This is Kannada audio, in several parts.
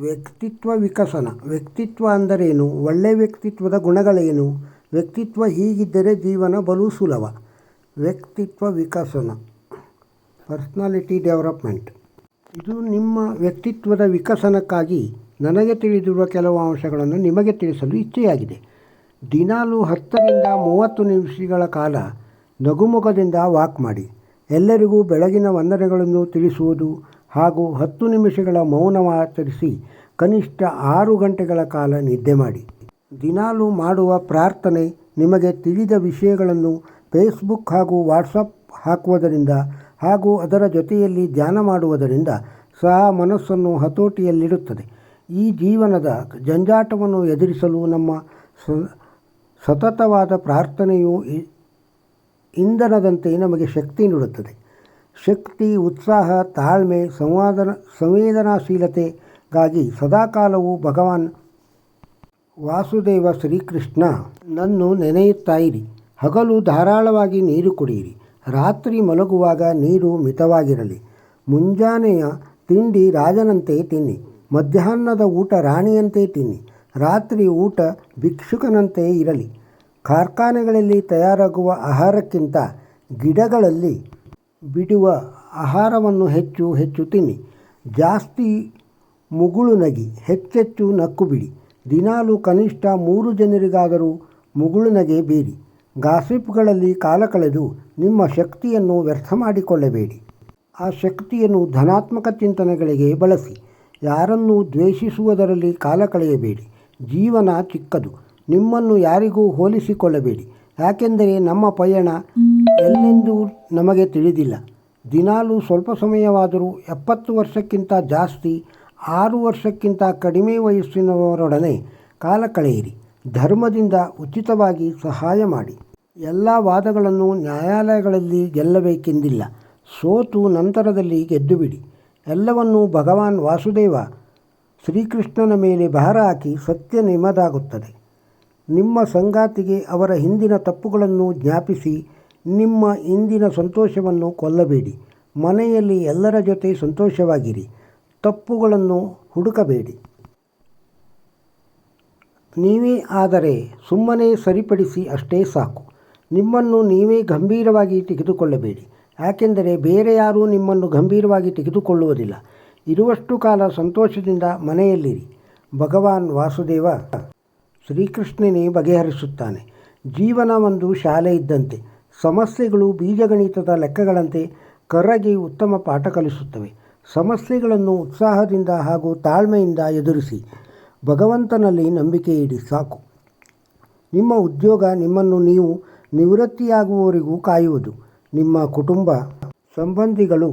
ವ್ಯಕ್ತಿತ್ವ ವಿಕಸನ. ವ್ಯಕ್ತಿತ್ವ ಅಂದರೇನು? ಒಳ್ಳೆಯ ವ್ಯಕ್ತಿತ್ವದ ಗುಣಗಳೇನು? ವ್ಯಕ್ತಿತ್ವ ಹೀಗಿದ್ದರೆ ಜೀವನ ಬಲು ಸುಲಭ. ವ್ಯಕ್ತಿತ್ವ ವಿಕಸನ. Personality development. ಇದು ನಿಮ್ಮ ವ್ಯಕ್ತಿತ್ವದ ವಿಕಸನಕ್ಕಾಗಿ ನನಗೆ ತಿಳಿದಿರುವ ಕೆಲವು ಅಂಶಗಳನ್ನು ನಿಮಗೆ ತಿಳಿಸಲು ಇಚ್ಛೆಯಾಗಿದೆ. ದಿನಾಲು ಹತ್ತರಿಂದ ಮೂವತ್ತು ನಿಮಿಷಗಳ ಕಾಲ ನಗುಮುಖದಿಂದ ವಾಕ್ ಮಾಡಿ. ಎಲ್ಲರಿಗೂ ಬೆಳಗಿನ ವಂದನೆಗಳನ್ನು ತಿಳಿಸುವುದು ಹಾಗೂ ಹತ್ತು ನಿಮಿಷಗಳ ಮೌನವಾಚರಿಸಿ ಕನಿಷ್ಠ ಆರು ಗಂಟೆಗಳ ಕಾಲ ನಿದ್ದೆ ಮಾಡಿ. ದಿನಾಲೂ ಮಾಡುವ ಪ್ರಾರ್ಥನೆ ನಿಮಗೆ ತಿಳಿದ ವಿಷಯಗಳನ್ನು ಫೇಸ್ಬುಕ್ ಹಾಗೂ ವಾಟ್ಸಪ್ ಹಾಕುವುದರಿಂದ ಹಾಗೂ ಅದರ ಜೊತೆಯಲ್ಲಿ ಧ್ಯಾನ ಮಾಡುವುದರಿಂದ ಸಹ ಮನಸ್ಸನ್ನು ಹತೋಟಿಯಲ್ಲಿಡುತ್ತದೆ. ಈ ಜೀವನದ ಜಂಜಾಟವನ್ನು ಎದುರಿಸಲು ನಮ್ಮ ಸತತವಾದ ಪ್ರಾರ್ಥನೆಯು ಇಂಧನದಂತೆ ನಮಗೆ ಶಕ್ತಿ ನೀಡುತ್ತದೆ. ಶಕ್ತಿ, ಉತ್ಸಾಹ, ತಾಳ್ಮೆ, ಸಂವಾದನ, ಸಂವೇದನಾಶೀಲತೆಗಾಗಿ ಸದಾಕಾಲವೂ ಭಗವಾನ್ ವಾಸುದೇವ ಶ್ರೀಕೃಷ್ಣ ನನ್ನು ನೆನೆಯುತ್ತಾಯಿರಿ. ಹಗಲು ಧಾರಾಳವಾಗಿ ನೀರು ಕುಡಿಯಿರಿ. ರಾತ್ರಿ ಮಲಗುವಾಗ ನೀರು ಮಿತವಾಗಿರಲಿ. ಮುಂಜಾನೆಯ ತಿಂಡಿ ರಾಜನಂತೆ ತಿನ್ನಿ. ಮಧ್ಯಾಹ್ನದ ಊಟ ರಾಣಿಯಂತೆ ತಿನ್ನಿ. ರಾತ್ರಿ ಊಟ ಭಿಕ್ಷುಕನಂತೆ ಇರಲಿ. ಕಾರ್ಖಾನೆಗಳಲ್ಲಿ ತಯಾರಾಗುವ ಆಹಾರಕ್ಕಿಂತ ಗಿಡಗಳಲ್ಲಿ ಬಿಡುವ ಆಹಾರವನ್ನು ಹೆಚ್ಚು ಹೆಚ್ಚು ತಿನ್ನಿ. ಜಾಸ್ತಿ ಮುಗುಳು ನಗಿ, ಹೆಚ್ಚೆಚ್ಚು ನಕ್ಕು ಬಿಡಿ. ದಿನಾಲು ಕನಿಷ್ಠ ಮೂರು ಜನರಿಗಾದರೂ ಮುಗುಳು ನಗೆ ಬೀರಿ ಗಾಸಿಪ್ಗಳಲ್ಲಿ ಕಾಲ ಕಳೆದು ನಿಮ್ಮ ಶಕ್ತಿಯನ್ನು ವ್ಯರ್ಥ ಮಾಡಿಕೊಳ್ಳಬೇಡಿ. ಆ ಶಕ್ತಿಯನ್ನು ಧನಾತ್ಮಕ ಚಿಂತನೆಗಳಿಗೆ ಬಳಸಿ. ಯಾರನ್ನೂ ದ್ವೇಷಿಸುವುದರಲ್ಲಿ ಕಾಲ ಕಳೆಯಬೇಡಿ. ಜೀವನ ಚಿಕ್ಕದು. ನಿಮ್ಮನ್ನು ಯಾರಿಗೂ ಹೋಲಿಸಿಕೊಳ್ಳಬೇಡಿ. ಯಾಕೆಂದರೆ ನಮ್ಮ ಪಯಣ ಎಲ್ಲೆಂದು ನಮಗೆ ತಿಳಿದಿಲ್ಲ. ದಿನಾಲೂ ಸ್ವಲ್ಪ ಸಮಯವಾದರೂ ಎಪ್ಪತ್ತು ವರ್ಷಕ್ಕಿಂತ ಜಾಸ್ತಿ, ಆರು ವರ್ಷಕ್ಕಿಂತ ಕಡಿಮೆ ವಯಸ್ಸಿನವರೊಡನೆ ಕಾಲ ಕಳೆಯಿರಿ. ಧರ್ಮದಿಂದ ಉಚಿತವಾಗಿ ಸಹಾಯ ಮಾಡಿ. ಎಲ್ಲ ವಾದಗಳನ್ನು ನ್ಯಾಯಾಲಯಗಳಲ್ಲಿ ಗೆಲ್ಲಬೇಕೆಂದಿಲ್ಲ. ಸೋತು ನಂತರದಲ್ಲಿ ಗೆದ್ದುಬಿಡಿ. ಎಲ್ಲವನ್ನೂ ಭಗವಾನ್ ವಾಸುದೇವ ಶ್ರೀಕೃಷ್ಣನ ಮೇಲೆ ಭಾರ ಹಾಕಿ ಸತ್ಯ ನಿಮ್ಮದಾಗುತ್ತದೆ. ನಿಮ್ಮ ಸಂಗಾತಿಗೆ ಅವರ ಹಿಂದಿನ ತಪ್ಪುಗಳನ್ನು ಜ್ಞಾಪಿಸಿ ನಿಮ್ಮ ಇಂದಿನ ಸಂತೋಷವನ್ನು ಕೊಲ್ಲಬೇಡಿ. ಮನೆಯಲ್ಲಿ ಎಲ್ಲರ ಜೊತೆ ಸಂತೋಷವಾಗಿರಿ. ತಪ್ಪುಗಳನ್ನು ಹುಡುಕಬೇಡಿ. ನೀವೇ ಆದರೆ ಸುಮ್ಮನೆ ಸರಿಪಡಿಸಿ ಅಷ್ಟೇ ಸಾಕು. ನಿಮ್ಮನ್ನು ನೀವೇ ಗಂಭೀರವಾಗಿ ತೆಗೆದುಕೊಳ್ಳಬೇಡಿ. ಯಾಕೆಂದರೆ ಬೇರೆ ಯಾರೂ ನಿಮ್ಮನ್ನು ಗಂಭೀರವಾಗಿ ತೆಗೆದುಕೊಳ್ಳುವುದಿಲ್ಲ. ಇರುವಷ್ಟು ಕಾಲ ಸಂತೋಷದಿಂದ ಮನೆಯಲ್ಲಿರಿ. ಭಗವಾನ್ ವಾಸುದೇವ ಶ್ರೀಕೃಷ್ಣನೇ ಬಗೆಹರಿಸುತ್ತಾನೆ. ಜೀವನ ಒಂದು ಶಾಲೆ ಇದ್ದಂತೆ. ಸಮಸ್ಯೆಗಳು ಬೀಜಗಣಿತದ ಲೆಕ್ಕಗಳಂತೆ ಕರಗಿ ಉತ್ತಮ ಪಾಠ ಕಲಿಸುತ್ತವೆ. ಸಮಸ್ಯೆಗಳನ್ನು ಉತ್ಸಾಹದಿಂದ ಹಾಗೂ ತಾಳ್ಮೆಯಿಂದ ಎದುರಿಸಿ. ಭಗವಂತನಲ್ಲಿ ನಂಬಿಕೆ ಇಡಿ, ಸಾಕು. ನಿಮ್ಮ ಉದ್ಯೋಗ ನಿಮ್ಮನ್ನು ನೀವು ನಿವೃತ್ತಿಯಾಗುವವರೆಗೂ ಕಾಯುವುದು. ನಿಮ್ಮ ಕುಟುಂಬ, ಸಂಬಂಧಿಗಳು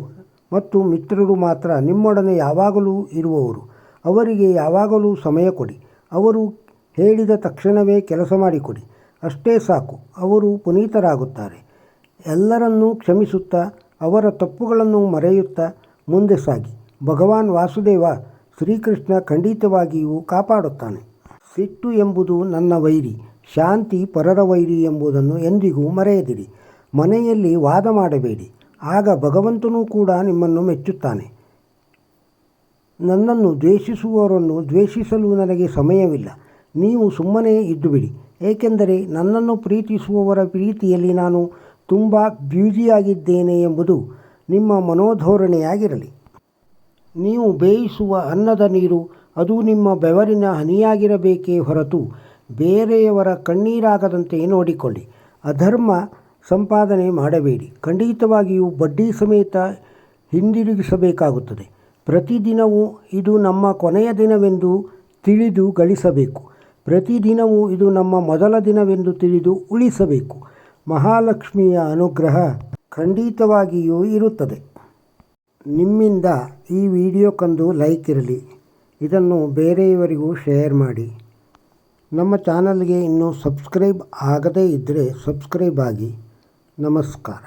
ಮತ್ತು ಮಿತ್ರರು ಮಾತ್ರ ನಿಮ್ಮೊಡನೆ ಯಾವಾಗಲೂ ಇರುವವರು. ಅವರಿಗೆ ಯಾವಾಗಲೂ ಸಮಯ ಕೊಡಿ. ಅವರು ಹೇಳಿದ ತಕ್ಷಣವೇ ಕೆಲಸ ಮಾಡಿಕೊಡಿ. ಅಷ್ಟೇ ಸಾಕು. ಅವರು ಪುನೀತರಾಗುತ್ತಾರೆ. ಎಲ್ಲರನ್ನೂ ಕ್ಷಮಿಸುತ್ತಾ, ಅವರ ತಪ್ಪುಗಳನ್ನು ಮರೆಯುತ್ತಾ ಮುಂದೆ ಸಾಗಿ. ಭಗವಾನ್ ವಾಸುದೇವ ಶ್ರೀಕೃಷ್ಣ ಖಂಡಿತವಾಗಿಯೂ ಕಾಪಾಡುತ್ತಾನೆ. ಸಿಟ್ಟು ಎಂಬುದು ನನ್ನ ವೈರಿ, ಶಾಂತಿ ಪರರ ವೈರಿ ಎಂಬುದನ್ನು ಎಂದಿಗೂ ಮರೆಯದಿರಿ. ಮನೆಯಲ್ಲಿ ವಾದ ಮಾಡಬೇಡಿ. ಆಗ ಭಗವಂತನೂ ಕೂಡ ನಿಮ್ಮನ್ನು ಮೆಚ್ಚುತ್ತಾನೆ. ನನ್ನನ್ನು ದ್ವೇಷಿಸುವವರನ್ನು ದ್ವೇಷಿಸಲು ನನಗೆ ಸಮಯವಿಲ್ಲ. ನೀವು ಸುಮ್ಮನೆ ಇದ್ದುಬಿಡಿ. ಏಕೆಂದರೆ ನನ್ನನ್ನು ಪ್ರೀತಿಸುವವರ ಪ್ರೀತಿಯಲ್ಲಿ ನಾನು ತುಂಬ ಬ್ಯೂಜಿಯಾಗಿದ್ದೇನೆ ಎಂಬುದು ನಿಮ್ಮ ಮನೋಧೋರಣೆಯಾಗಿರಲಿ. ನೀವು ಬೇಯಿಸುವ ಅನ್ನದ ನೀರು ಅದು ನಿಮ್ಮ ಬೆವರಿನ ಹನಿಯಾಗಿರಬೇಕೇ ಹೊರತು ಬೇರೆಯವರ ಕಣ್ಣೀರಾಗದಂತೆ ನೋಡಿಕೊಳ್ಳಿ. ಅಧರ್ಮ ಸಂಪಾದನೆ ಮಾಡಬೇಡಿ. ಖಂಡಿತವಾಗಿಯೂ ಬಡ್ಡಿ ಸಮೇತ ಹಿಂದಿರುಗಿಸಬೇಕಾಗುತ್ತದೆ. ಪ್ರತಿದಿನವೂ ಇದು ನಮ್ಮ ಕೊನೆಯ ದಿನವೆಂದು ತಿಳಿದು ಗಳಿಸಬೇಕು. ಪ್ರತಿದಿನವೂ ಇದು ನಮ್ಮ ಮೊದಲ ದಿನವೆಂದು ತಿಳಿದು ಉಳಿಸಬೇಕು. ಮಹಾಲಕ್ಷ್ಮಿಯ ಅನುಗ್ರಹ ಖಂಡಿತವಾಗಿಯೂ ಇರುತ್ತದೆ. ನಿಮ್ಮಿಂದ ಈ ವಿಡಿಯೋ ಕಂದು ಲೈಕ್ ಇರಲಿ, ಇದನ್ನು ಬೇರೆಯವರಿಗೂ ಶೇರ್ ಮಾಡಿ. ನಮ್ಮ ಚಾನಲ್ಗೆ ಇನ್ನೂ ಸಬ್ಸ್ಕ್ರೈಬ್ ಆಗದೇ ಇದ್ದರೆ ಸಬ್ಸ್ಕ್ರೈಬ್ ಆಗಿ. ನಮಸ್ಕಾರ.